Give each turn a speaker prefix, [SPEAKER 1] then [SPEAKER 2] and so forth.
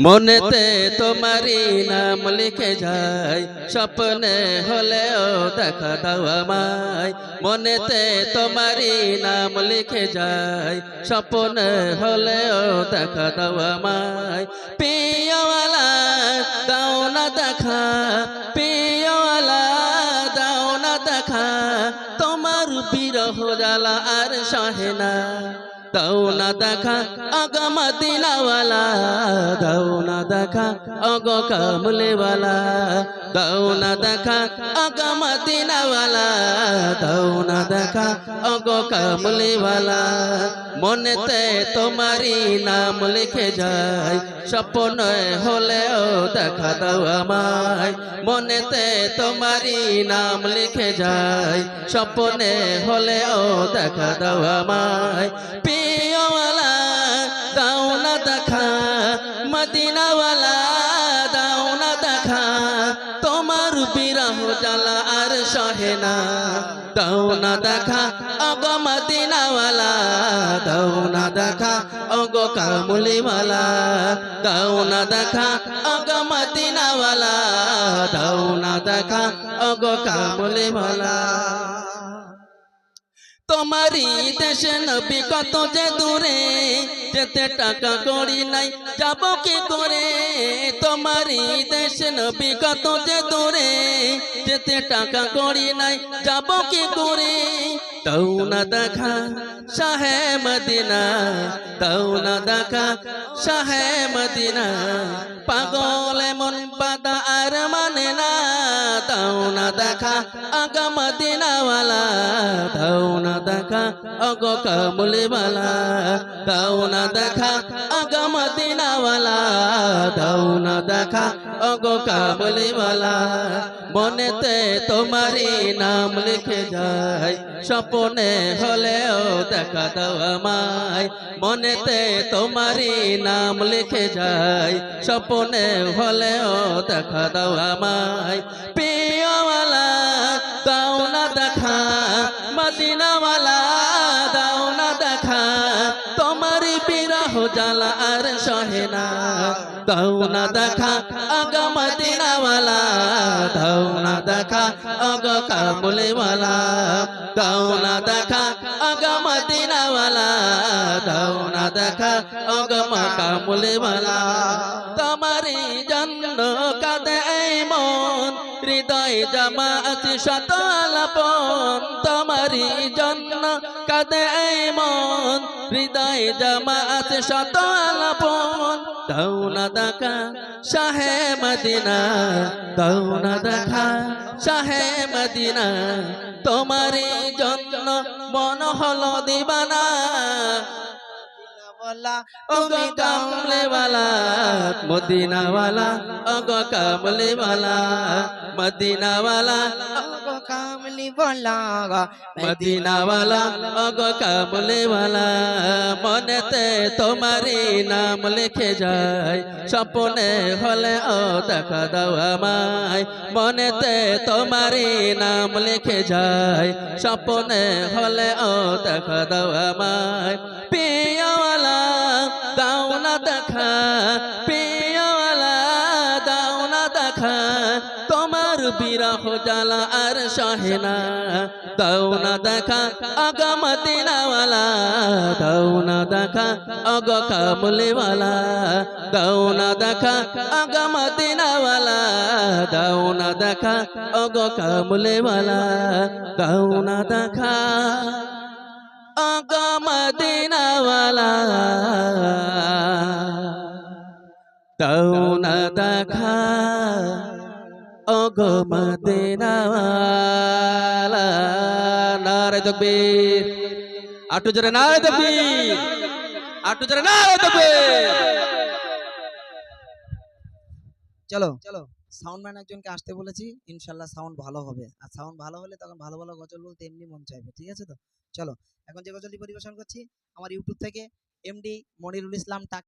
[SPEAKER 1] মনেতে তোমারি নাম লিখে যায় স্বপ্নে হলেও দেখা দাও আমায়। মনেতে তোমারি নাম লিখে যায় স্বপ্নে হলেও দেখা দাও আমায়। পিয়াওয়ালা দাও না দেখা। পিয়াওয়ালা দাও না দেখা। তোমার বিরহ জ্বালা আর সহে না। দাও না দেখা আগাম দিলাওয়ালা দাও না দেখা, অগ কামলেওয়ালা দাও না দেখা আগাম দিলাওয়ালা দাও না দেখা, অগ কামলেওয়ালা মনেতে তোমারি নাম লিখে যায়। স্বপ্ন হলেও দেখা দাও আমায়। মনেতে তোমারি নাম লিখে যায়। স্বপ্নে হলেও দেখা দাও আমায়। পিওয়ালা দাও না দেখা। মদিনাওয়ালা, দাও না দেখা। তোমার বিরহ জ্বালা আর সহে না। দাও না দেখা অগো মদিনাওয়ালা দাও না দেখা অগো কামুলিওয়ালা দাও না দেখা অগো মদিনাওয়ালা দাও না দেখা অগো কামুলিওয়ালা তোমারই দেশে নবী কত যে দূরে যেতে টাকা করি নাই, যাব কি করে? তোমার দেশ নবী কত যে দূরে। যেতে টাকা করি নাই, যাব কি করে? তাও না দেখা শাহে মদিনা, তাও না দেখা শাহে মদিনা। দেখা, আগা মদিনাওয়ালা তাও না দেখা অগ কামলিওয়ালা তাও না দেখা, আগা মদিনাওয়ালা তাও না দেখা অগ কামলিওয়ালা মনেতে তোমারই নাম লিখে যায়, স্বপনে হলেও দেখা দাও আমায়। মনেতে তোমারই নাম লিখে যায়, স্বপনে হলেও দেখা দাও আমায়। পিয়াওয়ালা মদিনাওয়ালা দাও না দেখা। তোমার বিরহ জ্বালা আর সহে না। দাও না দেখা আগ মদিনাওয়ালা। দাও না দেখা আগ কামুলিওয়ালা দাও না দেখা আগ মদিনাওয়ালা। দাও না দেখা আগ কামুলিওয়ালা তোমারই জন্য হৃদয় জামাত শত আলাপন তোমারই জন্য কাঁদে মন। হৃদয় জামাত শত আলাপন দাও না দেখা শাহে মদিনা, দাও না দেখা শাহে মদিনা। তোমারই জন্য মন হলো দিবানা। ওগো কামলেওয়ালা মদিনাওয়ালা ওগো কামলেওয়ালা মদিনাওয়ালা।
[SPEAKER 2] কামলি বলা
[SPEAKER 1] মদিনাওয়ালা ওগো কামলেওয়ালা। মনেতে তোমারই নাম লিখে যায় স্বপ্নে হলে ও দেখা দাও আমায়। মনেতে তোমারই নাম লিখে যায় স্বপ্নে হলে ও দেখা দাও আমায়। দেখা পিয়াওয়ালা দাও না দেখা। তোমার বিরহ জ্বালা আর সহে না। দাও না দেখা আগাম দিনাওয়ালা দাও না দেখা অগ কামলিওয়ালা দাও না দেখা আগাম দিনাওয়ালা দাও না দেখা অগ কামলিওয়ালা দাও না দেখা। আগাম দিনাওয়ালা দাও না দেখা অগমদিনাওয়ালা নারে তকবীর। আটু জোরে, নারে তকবীর। আটু জোরে, নারে তকবীর।
[SPEAKER 2] চলো চলো। সাউন্ডম্যান একজনকে আসতে বলেছি, ইনশাল্লাহ সাউন্ড ভালো হবে। আর সাউন্ড ভালো হলে তখন ভালো ভালো গজল বলতে এমনি মন চাইবে, ঠিক আছে তো? চলো, এখন যে গজলটি পরিবেশন করছি, আমার ইউটিউব থেকে এমডি মনিরুল ইসলাম টাক